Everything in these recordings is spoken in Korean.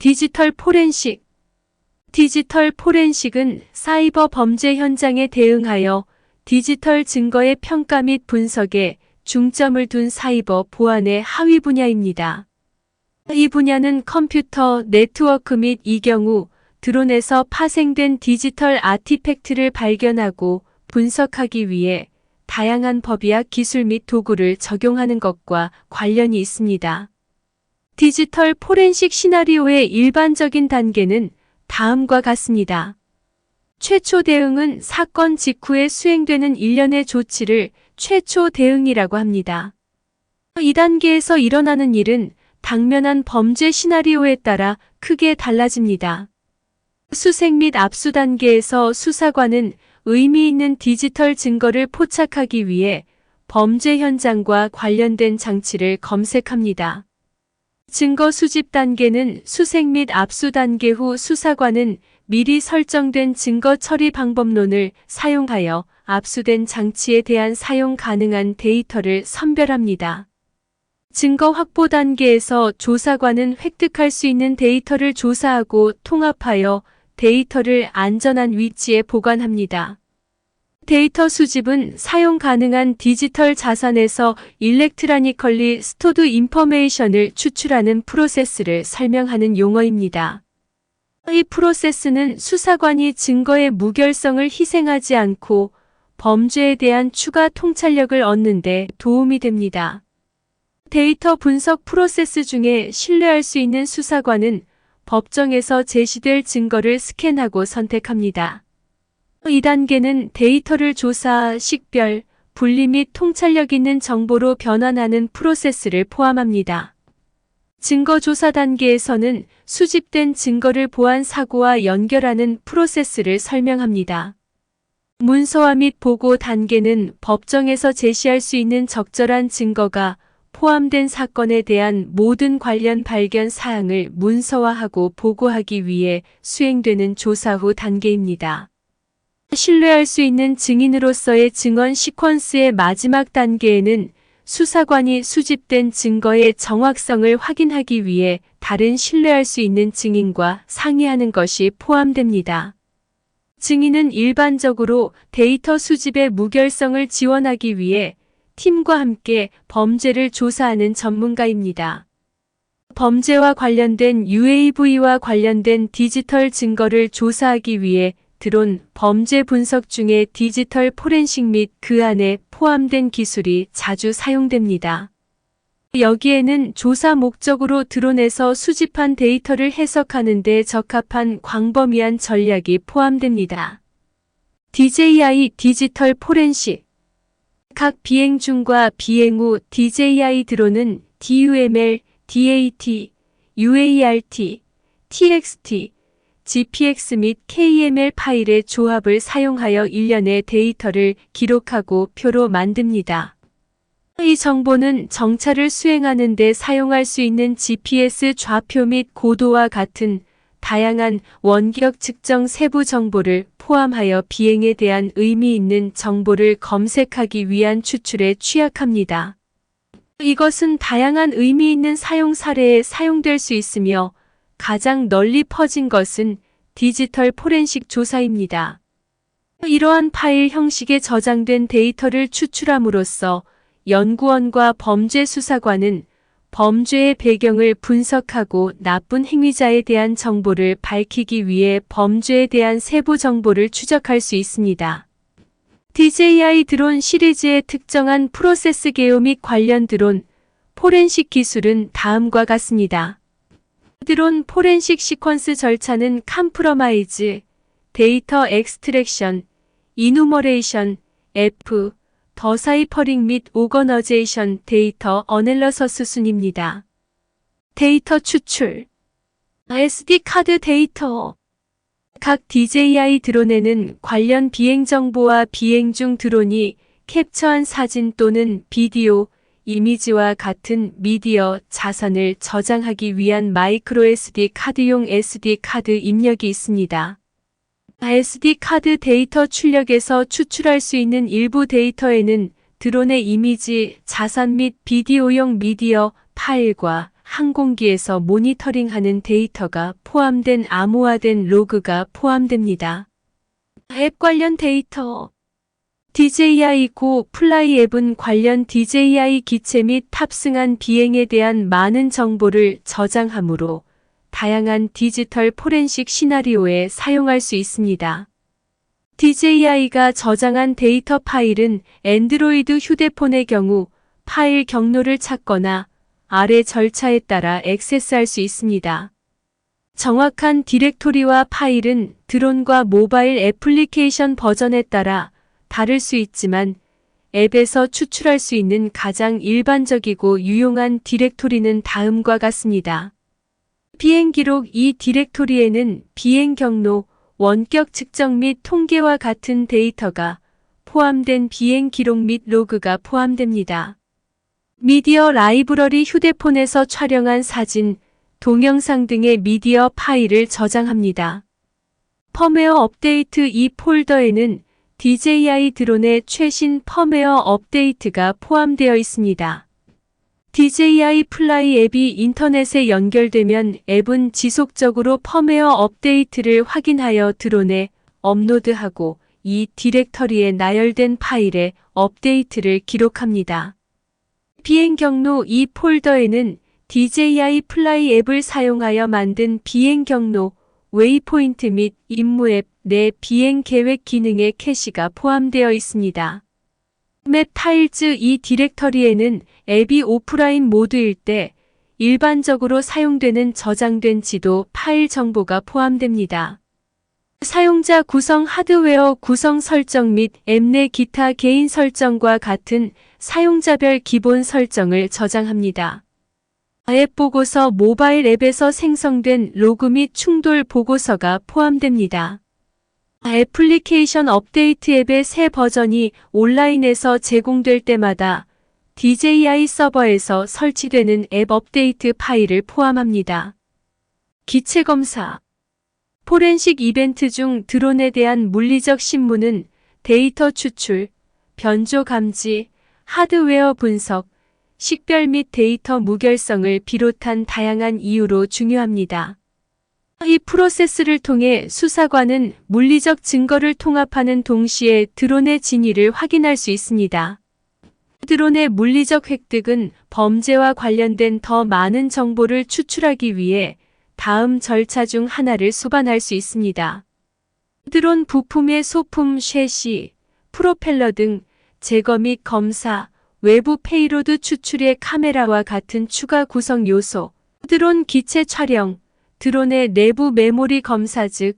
디지털 포렌식 디지털 포렌식은 사이버 범죄 현장에 대응하여 디지털 증거의 평가 및 분석에 중점을 둔 사이버 보안의 하위 분야입니다. 이 분야는 컴퓨터, 네트워크 및 이 경우 드론에서 파생된 디지털 아티팩트를 발견하고 분석하기 위해 다양한 법이야 기술 및 도구를 적용하는 것과 관련이 있습니다. 디지털 포렌식 시나리오의 일반적인 단계는 다음과 같습니다. 최초 대응은 사건 직후에 수행되는 일련의 조치를 최초 대응이라고 합니다. 이 단계에서 일어나는 일은 당면한 범죄 시나리오에 따라 크게 달라집니다. 수색 및 압수 단계에서 수사관은 의미 있는 디지털 증거를 포착하기 위해 범죄 현장과 관련된 장치를 검색합니다. 증거 수집 단계는 수색 및 압수 단계 후 수사관은 미리 설정된 증거 처리 방법론을 사용하여 압수된 장치에 대한 사용 가능한 데이터를 선별합니다. 증거 확보 단계에서 조사관은 획득할 수 있는 데이터를 조사하고 통합하여 데이터를 안전한 위치에 보관합니다. 데이터 수집은 사용 가능한 디지털 자산에서 일렉트라니컬리 스토드 인포메이션을 추출하는 프로세스를 설명하는 용어입니다. 이 프로세스는 수사관이 증거의 무결성을 희생하지 않고 범죄에 대한 추가 통찰력을 얻는 데 도움이 됩니다. 데이터 분석 프로세스 중에 신뢰할 수 있는 수사관은 법정에서 제시될 증거를 스캔하고 선택합니다. 이 단계는 데이터를 조사, 식별, 분리 및 통찰력 있는 정보로 변환하는 프로세스를 포함합니다. 증거 조사 단계에서는 수집된 증거를 보안 사고와 연결하는 프로세스를 설명합니다. 문서화 및 보고 단계는 법정에서 제시할 수 있는 적절한 증거가 포함된 사건에 대한 모든 관련 발견 사항을 문서화하고 보고하기 위해 수행되는 조사 후 단계입니다. 신뢰할 수 있는 증인으로서의 증언 시퀀스의 마지막 단계에는 수사관이 수집된 증거의 정확성을 확인하기 위해 다른 신뢰할 수 있는 증인과 상의하는 것이 포함됩니다. 증인은 일반적으로 데이터 수집의 무결성을 지원하기 위해 팀과 함께 범죄를 조사하는 전문가입니다. 범죄와 관련된 UAV와 관련된 디지털 증거를 조사하기 위해 드론 범죄 분석 중에 디지털 포렌식 및 그 안에 포함된 기술이 자주 사용됩니다. 여기에는 조사 목적으로 드론에서 수집한 데이터를 해석하는 데 적합한 광범위한 전략이 포함됩니다. DJI 디지털 포렌식 각 비행 중과 비행 후 DJI 드론은 DUML, DAT, UART, TXT, GPX 및 KML 파일의 조합을 사용하여 일련의 데이터를 기록하고 표로 만듭니다. 이 정보는 정찰을 수행하는 데 사용할 수 있는 GPS 좌표 및 고도와 같은 다양한 원격 측정 세부 정보를 포함하여 비행에 대한 의미 있는 정보를 검색하기 위한 추출에 취약합니다. 이것은 다양한 의미 있는 사용 사례에 사용될 수 있으며 가장 널리 퍼진 것은 디지털 포렌식 조사입니다. 이러한 파일 형식에 저장된 데이터를 추출함으로써 연구원과 범죄 수사관은 범죄의 배경을 분석하고 나쁜 행위자에 대한 정보를 밝히기 위해 범죄에 대한 세부 정보를 추적할 수 있습니다. DJI 드론 시리즈의 특정한 프로세스 개요 및 관련 드론 포렌식 기술은 다음과 같습니다. 드론 포렌식 시퀀스 절차는 컴프로마이즈, 데이터 엑스트랙션, 이누머레이션, F, 더 사이퍼링 및 오거너제이션 데이터 어넬러서스 순입니다. 데이터 추출 SD 카드 데이터 각 DJI 드론에는 관련 비행 정보와 비행 중 드론이 캡처한 사진 또는 비디오, 이미지와 같은 미디어 자산을 저장하기 위한 마이크로 SD 카드용 SD 카드 입력이 있습니다. SD 카드 데이터 출력에서 추출할 수 있는 일부 데이터에는 드론의 이미지, 자산 및 비디오용 미디어 파일과 항공기에서 모니터링하는 데이터가 포함된 암호화된 로그가 포함됩니다. 앱 관련 데이터 DJI 고 플라이 앱은 관련 DJI 기체 및 탑승한 비행에 대한 많은 정보를 저장하므로 다양한 디지털 포렌식 시나리오에 사용할 수 있습니다. DJI가 저장한 데이터 파일은 앤드로이드 휴대폰의 경우 파일 경로를 찾거나 아래 절차에 따라 액세스할 수 있습니다. 정확한 디렉토리와 파일은 드론과 모바일 애플리케이션 버전에 따라 다를 수 있지만 앱에서 추출할 수 있는 가장 일반적이고 유용한 디렉토리는 다음과 같습니다. 비행 기록 이 디렉토리에는 비행 경로, 원격 측정 및 통계와 같은 데이터가 포함된 비행 기록 및 로그가 포함됩니다. 미디어 라이브러리 휴대폰에서 촬영한 사진, 동영상 등의 미디어 파일을 저장합니다. 펌웨어 업데이트 이 폴더에는 DJI 드론의 최신 펌웨어 업데이트가 포함되어 있습니다. DJI 플라이 앱이 인터넷에 연결되면 앱은 지속적으로 펌웨어 업데이트를 확인하여 드론에 업로드하고 이 디렉터리에 나열된 파일에 업데이트를 기록합니다. 비행 경로 이 폴더에는 DJI 플라이 앱을 사용하여 만든 비행 경로, 웨이포인트 및 임무 앱 내 비행 계획 기능의 캐시가 포함되어 있습니다. 맵 타일즈 이 디렉터리에는 앱이 오프라인 모드일 때 일반적으로 사용되는 저장된 지도 파일 정보가 포함됩니다. 사용자 구성 하드웨어 구성 설정 및 앱 내 기타 개인 설정과 같은 사용자별 기본 설정을 저장합니다. 앱 보고서 모바일 앱에서 생성된 로그 및 충돌 보고서가 포함됩니다. 애플리케이션 업데이트 앱의 새 버전이 온라인에서 제공될 때마다 DJI 서버에서 설치되는 앱 업데이트 파일을 포함합니다. 기체 검사 포렌식 이벤트 중 드론에 대한 물리적 신문은 데이터 추출, 변조 감지, 하드웨어 분석, 식별 및 데이터 무결성을 비롯한 다양한 이유로 중요합니다. 이 프로세스를 통해 수사관은 물리적 증거를 통합하는 동시에 드론의 진위를 확인할 수 있습니다. 드론의 물리적 획득은 범죄와 관련된 더 많은 정보를 추출하기 위해 다음 절차 중 하나를 수반할 수 있습니다. 드론 부품의 소품 쉐시, 프로펠러 등 제거 및 검사, 외부 페이로드 추출의 카메라와 같은 추가 구성 요소, 드론 기체 촬영, 드론의 내부 메모리 검사 즉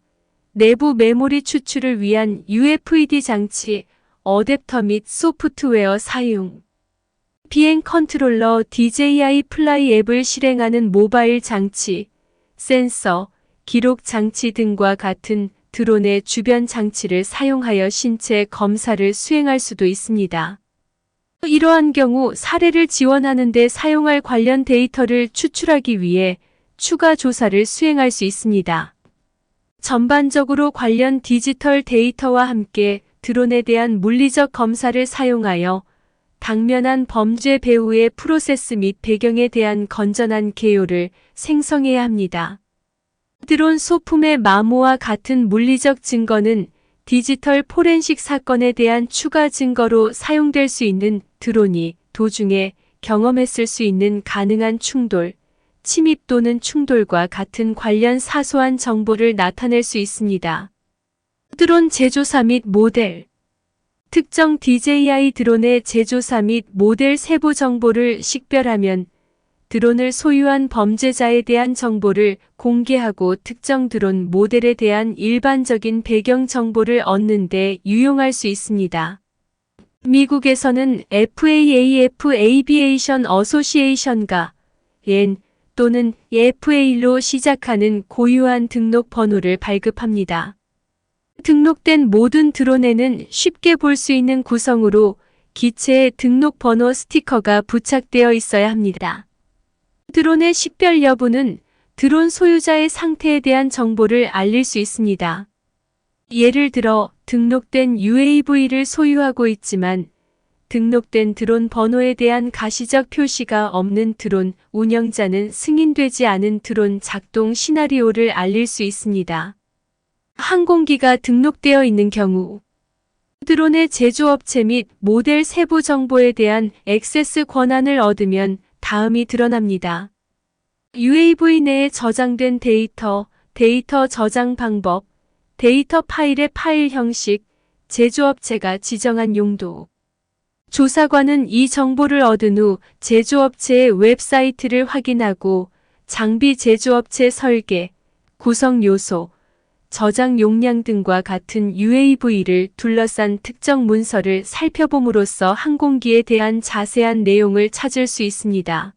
내부 메모리 추출을 위한 UFED 장치, 어댑터 및 소프트웨어 사용. 비행 컨트롤러 DJI 플라이 앱을 실행하는 모바일 장치, 센서, 기록 장치 등과 같은 드론의 주변 장치를 사용하여 신체 검사를 수행할 수도 있습니다. 이러한 경우 사례를 지원하는 데 사용할 관련 데이터를 추출하기 위해 추가 조사를 수행할 수 있습니다. 전반적으로 관련 디지털 데이터와 함께 드론에 대한 물리적 검사를 사용하여 당면한 범죄 배후의 프로세스 및 배경에 대한 건전한 개요를 생성해야 합니다. 드론 소품의 마모와 같은 물리적 증거는 디지털 포렌식 사건에 대한 추가 증거로 사용될 수 있는 드론이 도중에 경험했을 수 있는 가능한 충돌, 침입 또는 충돌과 같은 관련 사소한 정보를 나타낼 수 있습니다. 드론 제조사 및 모델 특정 DJI 드론의 제조사 및 모델 세부 정보를 식별하면 드론을 소유한 범죄자에 대한 정보를 공개하고 특정 드론 모델에 대한 일반적인 배경 정보를 얻는 데 유용할 수 있습니다. 미국에서는 FAAF Aviation Association가 엔 또는 FA로 시작하는 고유한 등록 번호를 발급합니다. 등록된 모든 드론에는 쉽게 볼 수 있는 구성으로 기체에 등록 번호 스티커가 부착되어 있어야 합니다. 드론의 식별 여부는 드론 소유자의 상태에 대한 정보를 알릴 수 있습니다. 예를 들어 등록된 UAV를 소유하고 있지만 등록된 드론 번호에 대한 가시적 표시가 없는 드론 운영자는 승인되지 않은 드론 작동 시나리오를 알릴 수 있습니다. 항공기가 등록되어 있는 경우 드론의 제조업체 및 모델 세부 정보에 대한 액세스 권한을 얻으면 다음이 드러납니다. UAV 내에 저장된 데이터, 데이터 저장 방법, 데이터 파일의 파일 형식, 제조업체가 지정한 용도. 조사관은 이 정보를 얻은 후 제조업체의 웹사이트를 확인하고 장비 제조업체 설계, 구성 요소, 저장 용량 등과 같은 UAV를 둘러싼 특정 문서를 살펴봄으로써 항공기에 대한 자세한 내용을 찾을 수 있습니다.